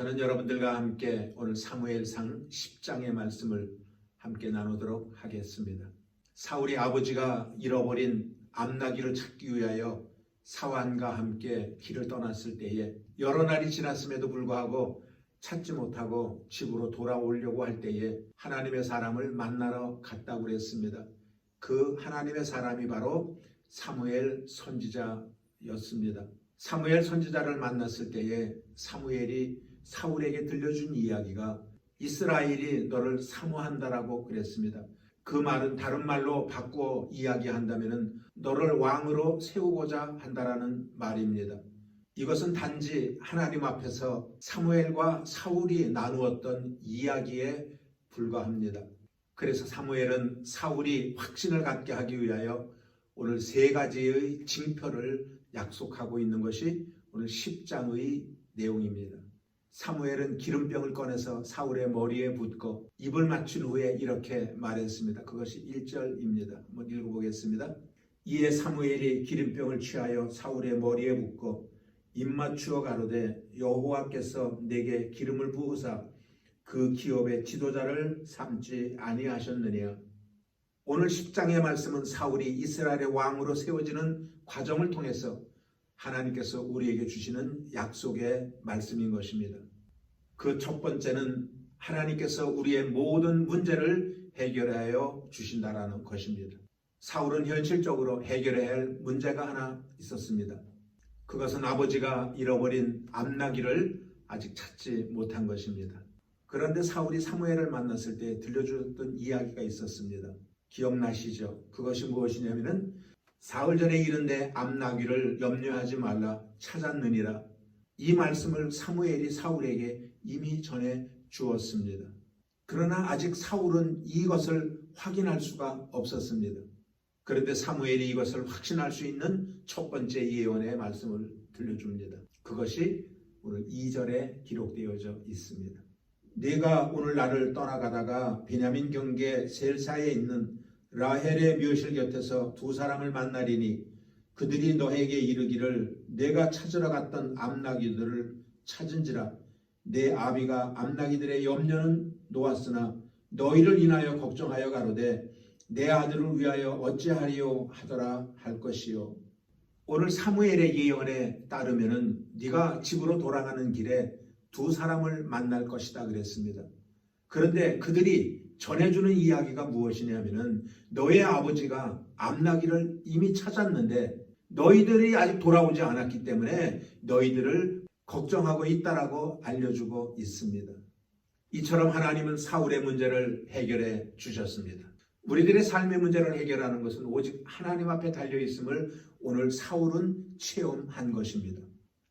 저는 여러분들과 함께 오늘 사무엘상 10장의 말씀을 함께 나누도록 하겠습니다. 사울이 아버지가 잃어버린 암나기를 찾기 위하여 사환과 함께 길을 떠났을 때에 여러 날이 지났음에도 불구하고 찾지 못하고 집으로 돌아오려고 할 때에 하나님의 사람을 만나러 갔다고 그랬습니다. 그 하나님의 사람이 바로 사무엘 선지자였습니다. 사무엘 선지자를 만났을 때에 사무엘이 사울에게 들려준 이야기가 이스라엘이 너를 사모한다라고 그랬습니다. 그 말은 다른 말로 바꾸어 이야기한다면 너를 왕으로 세우고자 한다라는 말입니다. 이것은 단지 하나님 앞에서 사무엘과 사울이 나누었던 이야기에 불과합니다. 그래서 사무엘은 사울이 확신을 갖게 하기 위하여 오늘 세 가지의 징표를 약속하고 있는 것이 오늘 10장의 내용입니다. 사무엘은 기름병을 꺼내서 사울의 머리에 붓고 입을 맞춘 후에 이렇게 말했습니다. 그것이 1절입니다. 한번 읽어보겠습니다. 이에 사무엘이 기름병을 취하여 사울의 머리에 붓고 입 맞추어 가로되 여호와께서 내게 기름을 부으사 그 기업의 지도자를 삼지 아니하셨느냐. 오늘 10장의 말씀은 사울이 이스라엘의 왕으로 세워지는 과정을 통해서 하나님께서 우리에게 주시는 약속의 말씀인 것입니다. 그 첫 번째는 하나님께서 우리의 모든 문제를 해결하여 주신다라는 것입니다. 사울은 현실적으로 해결해야 할 문제가 하나 있었습니다. 그것은 아버지가 잃어버린 암나기를 아직 찾지 못한 것입니다. 그런데 사울이 사무엘을 만났을 때 들려주었던 이야기가 있었습니다. 기억나시죠? 그것이 무엇이냐면은 사흘 전에 이른데 암나귀를 염려하지 말라 찾았느니라. 이 말씀을 사무엘이 사울에게 이미 전해 주었습니다. 그러나 아직 사울은 이것을 확인할 수가 없었습니다. 그런데 사무엘이 이것을 확신할 수 있는 첫 번째 예언의 말씀을 들려줍니다. 그것이 오늘 2절에 기록되어져 있습니다. 네가 오늘 나를 떠나가다가 베냐민 경계 셀사에 있는 라헬의 묘실 곁에서 두 사람을 만나리니 그들이 너에게 이르기를 내가 찾으러 갔던 암나기들을 찾은지라 내 아비가 암나기들의 염려는 놓았으나 너희를 인하여 걱정하여 가로되 내 아들을 위하여 어찌하리요 하더라 할 것이요 오늘 사무엘의 예언에 따르면은 네가 집으로 돌아가는 길에 두 사람을 만날 것이다 그랬습니다. 그런데 그들이 전해주는 이야기가 무엇이냐면은 너의 아버지가 암나기를 이미 찾았는데 너희들이 아직 돌아오지 않았기 때문에 너희들을 걱정하고 있다라고 알려주고 있습니다. 이처럼 하나님은 사울의 문제를 해결해 주셨습니다. 우리들의 삶의 문제를 해결하는 것은 오직 하나님 앞에 달려 있음을 오늘 사울은 체험한 것입니다.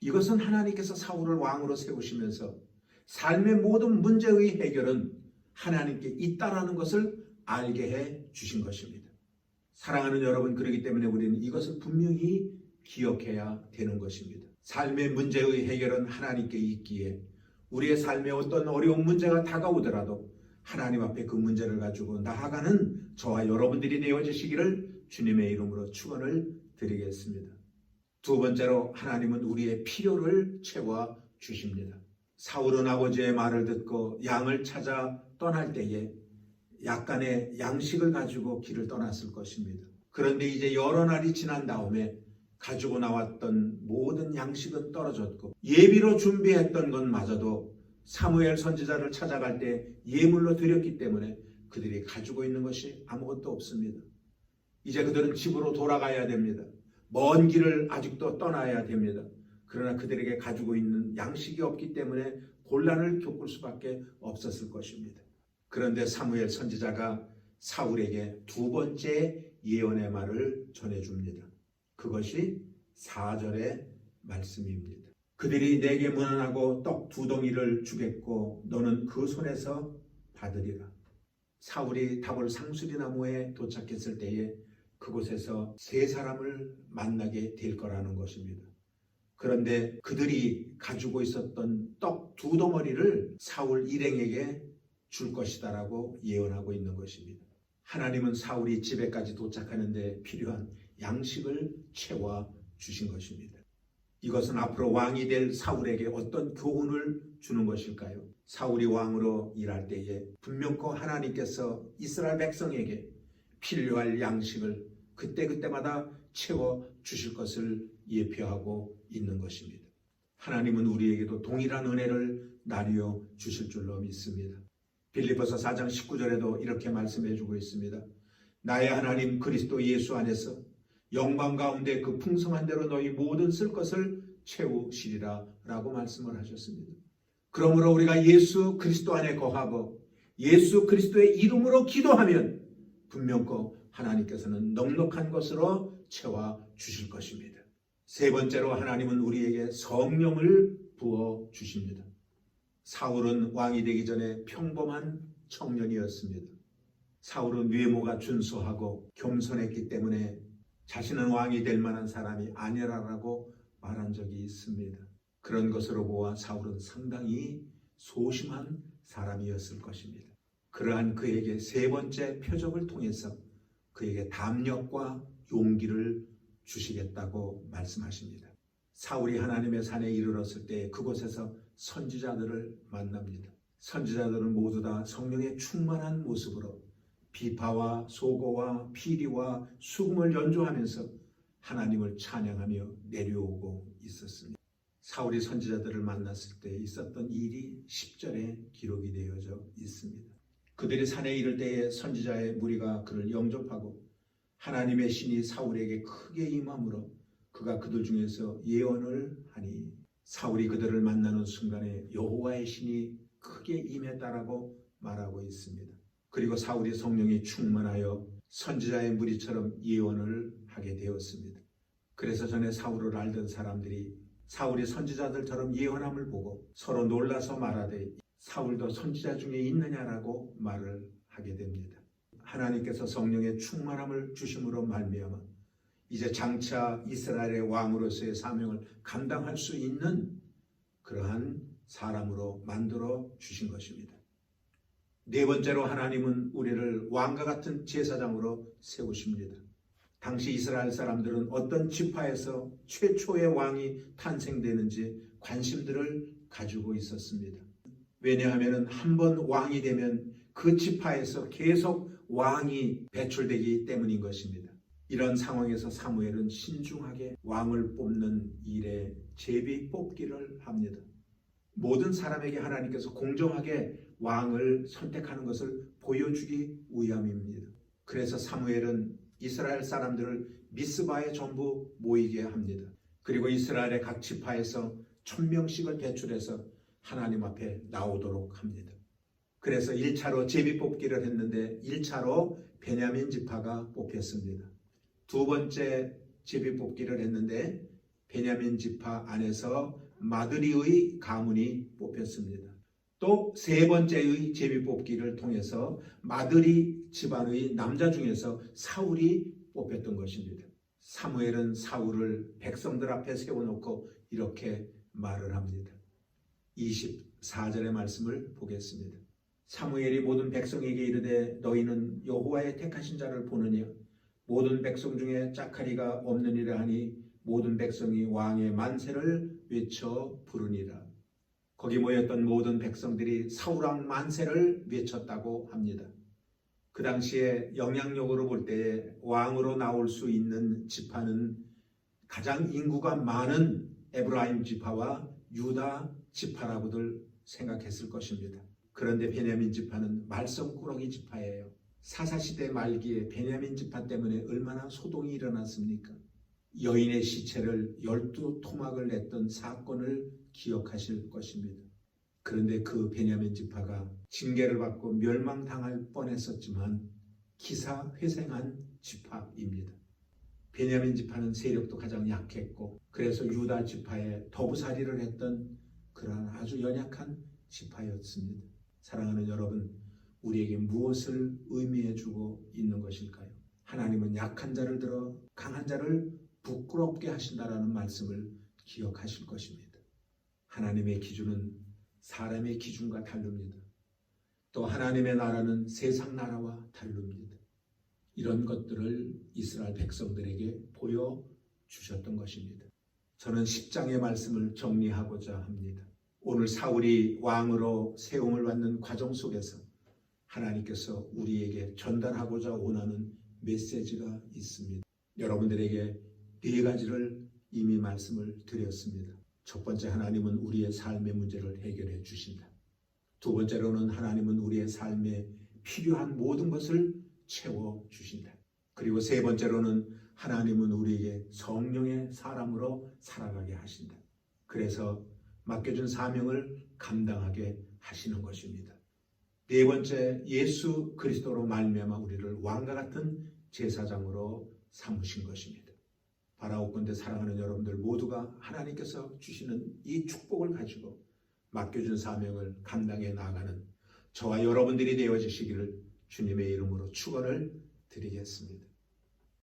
이것은 하나님께서 사울을 왕으로 세우시면서 삶의 모든 문제의 해결은 하나님께 있다라는 것을 알게 해 주신 것입니다. 사랑하는 여러분, 그렇기 때문에 우리는 이것을 분명히 기억해야 되는 것입니다. 삶의 문제의 해결은 하나님께 있기에 우리의 삶에 어떤 어려운 문제가 다가오더라도 하나님 앞에 그 문제를 가지고 나아가는 저와 여러분들이 되어지시기를 주님의 이름으로 축원을 드리겠습니다. 두 번째로 하나님은 우리의 필요를 채워 주십니다. 사울은 아버지의 말을 듣고 양을 찾아 떠날 때에 약간의 양식을 가지고 길을 떠났을 것입니다. 그런데 이제 여러 날이 지난 다음에 가지고 나왔던 모든 양식은 떨어졌고 예비로 준비했던 것마저도 사무엘 선지자를 찾아갈 때 예물로 드렸기 때문에 그들이 가지고 있는 것이 아무것도 없습니다. 이제 그들은 집으로 돌아가야 됩니다. 먼 길을 아직도 떠나야 됩니다. 그러나 그들에게 가지고 있는 양식이 없기 때문에 곤란을 겪을 수밖에 없었을 것입니다. 그런데 사무엘 선지자가 사울에게 두 번째 예언의 말을 전해줍니다. 그것이 4절의 말씀입니다. 그들이 내게 무난하고 떡 두 덩이를 주겠고 너는 그 손에서 받으리라. 사울이 다볼 상수리 나무에 도착했을 때에 그곳에서 세 사람을 만나게 될 거라는 것입니다. 그런데 그들이 가지고 있었던 떡 두 덩어리를 사울 일행에게 줄 것이다라고 예언하고 있는 것입니다. 하나님은 사울이 집에까지 도착하는데 필요한 양식을 채워 주신 것입니다. 이것은 앞으로 왕이 될 사울에게 어떤 교훈을 주는 것일까요? 사울이 왕으로 일할 때에 분명코 하나님께서 이스라엘 백성에게 필요할 양식을 그때그때마다 채워 주실 것을 예표하고 있는 것입니다. 하나님은 우리에게도 동일한 은혜를 나뉘어 주실 줄로 믿습니다. 빌리포서 4장 19절에도 이렇게 말씀해 주고 있습니다. 나의 하나님 그리스도 예수 안에서 영광 가운데 그 풍성한 대로 너희 모든 쓸 것을 채우시리라 라고 말씀을 하셨습니다. 그러므로 우리가 예수 그리스도 안에 거하고 예수 그리스도의 이름으로 기도하면 분명코 하나님께서는 넉넉한 것으로 채워 주실 것입니다. 세 번째로 하나님은 우리에게 성령을 부어 주십니다. 사울은 왕이 되기 전에 평범한 청년이었습니다. 사울은 외모가 준수하고 겸손했기 때문에 자신은 왕이 될 만한 사람이 아니라라고 말한 적이 있습니다. 그런 것으로 보아 사울은 상당히 소심한 사람이었을 것입니다. 그러한 그에게 세 번째 표적을 통해서 그에게 담력과 용기를 주시겠다고 말씀하십니다. 사울이 하나님의 산에 이르렀을 때 그곳에서 선지자들을 만납니다. 선지자들은 모두 다 성령의 충만한 모습으로 비파와 소고와 피리와 수금을 연주하면서 하나님을 찬양하며 내려오고 있었습니다. 사울이 선지자들을 만났을 때 있었던 일이 10절에 기록이 되어져 있습니다. 그들이 산에 이를 때에 선지자의 무리가 그를 영접하고 하나님의 신이 사울에게 크게 임함으로 그가 그들 중에서 예언을 하니 사울이 그들을 만나는 순간에 여호와의 신이 크게 임했다라고 말하고 있습니다. 그리고 사울이 성령이 충만하여 선지자의 무리처럼 예언을 하게 되었습니다. 그래서 전에 사울을 알던 사람들이 사울이 선지자들처럼 예언함을 보고 서로 놀라서 말하되 사울도 선지자 중에 있느냐라고 말을 하게 됩니다. 하나님께서 성령의 충만함을 주심으로 말미암아 이제 장차 이스라엘의 왕으로서의 사명을 감당할 수 있는 그러한 사람으로 만들어 주신 것입니다. 네 번째로 하나님은 우리를 왕과 같은 제사장으로 세우십니다. 당시 이스라엘 사람들은 어떤 지파에서 최초의 왕이 탄생되는지 관심들을 가지고 있었습니다. 왜냐하면 한 번 왕이 되면 그 지파에서 계속 왕이 배출되기 때문인 것입니다. 이런 상황에서 사무엘은 신중하게 왕을 뽑는 일에 제비 뽑기를 합니다. 모든 사람에게 하나님께서 공정하게 왕을 선택하는 것을 보여주기 위함입니다. 그래서 사무엘은 이스라엘 사람들을 미스바에 전부 모이게 합니다. 그리고 이스라엘의 각 지파에서 천 명씩을 배출해서 하나님 앞에 나오도록 합니다. 그래서 1차로 제비 뽑기를 했는데 1차로 베냐민 지파가 뽑혔습니다. 두 번째 제비 뽑기를 했는데 베냐민 지파 안에서 마드리의 가문이 뽑혔습니다. 또 세 번째의 제비 뽑기를 통해서 마드리 집안의 남자 중에서 사울이 뽑혔던 것입니다. 사무엘은 사울을 백성들 앞에 세워놓고 이렇게 말을 합니다. 24절의 말씀을 보겠습니다. 사무엘이 모든 백성에게 이르되 너희는 여호와의 택하신 자를 보느냐 모든 백성 중에 짜카리가 없느니라 하니 모든 백성이 왕의 만세를 외쳐 부르니라. 거기 모였던 모든 백성들이 사울왕 만세를 외쳤다고 합니다. 그 당시에 영향력으로 볼 때에 왕으로 나올 수 있는 지파는 가장 인구가 많은 에브라임 지파와 유다 지파라고들 생각했을 것입니다. 그런데 베냐민 지파는 말썽꾸러기 지파예요. 사사시대 말기에 베냐민 지파 때문에 얼마나 소동이 일어났습니까? 여인의 시체를 열두 토막을 냈던 사건을 기억하실 것입니다. 그런데 그 베냐민 지파가 징계를 받고 멸망당할 뻔했었지만 기사회생한 지파입니다. 베냐민 지파는 세력도 가장 약했고 그래서 유다 지파에 더부살이를 했던 그러한 아주 연약한 지파였습니다. 사랑하는 여러분, 우리에게 무엇을 의미해 주고 있는 것일까요? 하나님은 약한 자를 들어 강한 자를 부끄럽게 하신다라는 말씀을 기억하실 것입니다. 하나님의 기준은 사람의 기준과 다릅니다. 또 하나님의 나라는 세상 나라와 다릅니다. 이런 것들을 이스라엘 백성들에게 보여 주셨던 것입니다. 저는 10장의 말씀을 정리하고자 합니다. 오늘 사울이 왕으로 세움을 받는 과정 속에서 하나님께서 우리에게 전달하고자 원하는 메시지가 있습니다. 여러분들에게 네 가지를 이미 말씀을 드렸습니다. 첫 번째 하나님은 우리의 삶의 문제를 해결해 주신다. 두 번째로는 하나님은 우리의 삶에 필요한 모든 것을 채워 주신다. 그리고 세 번째로는 하나님은 우리에게 성령의 사람으로 살아가게 하신다. 그래서 맡겨준 사명을 감당하게 하시는 것입니다. 네 번째 예수 그리스도로 말미암아 우리를 왕과 같은 제사장으로 삼으신 것입니다. 바라옵건대 사랑하는 여러분들 모두가 하나님께서 주시는 이 축복을 가지고 맡겨준 사명을 감당해 나가는 저와 여러분들이 되어지시기를 주님의 이름으로 축원을 드리겠습니다.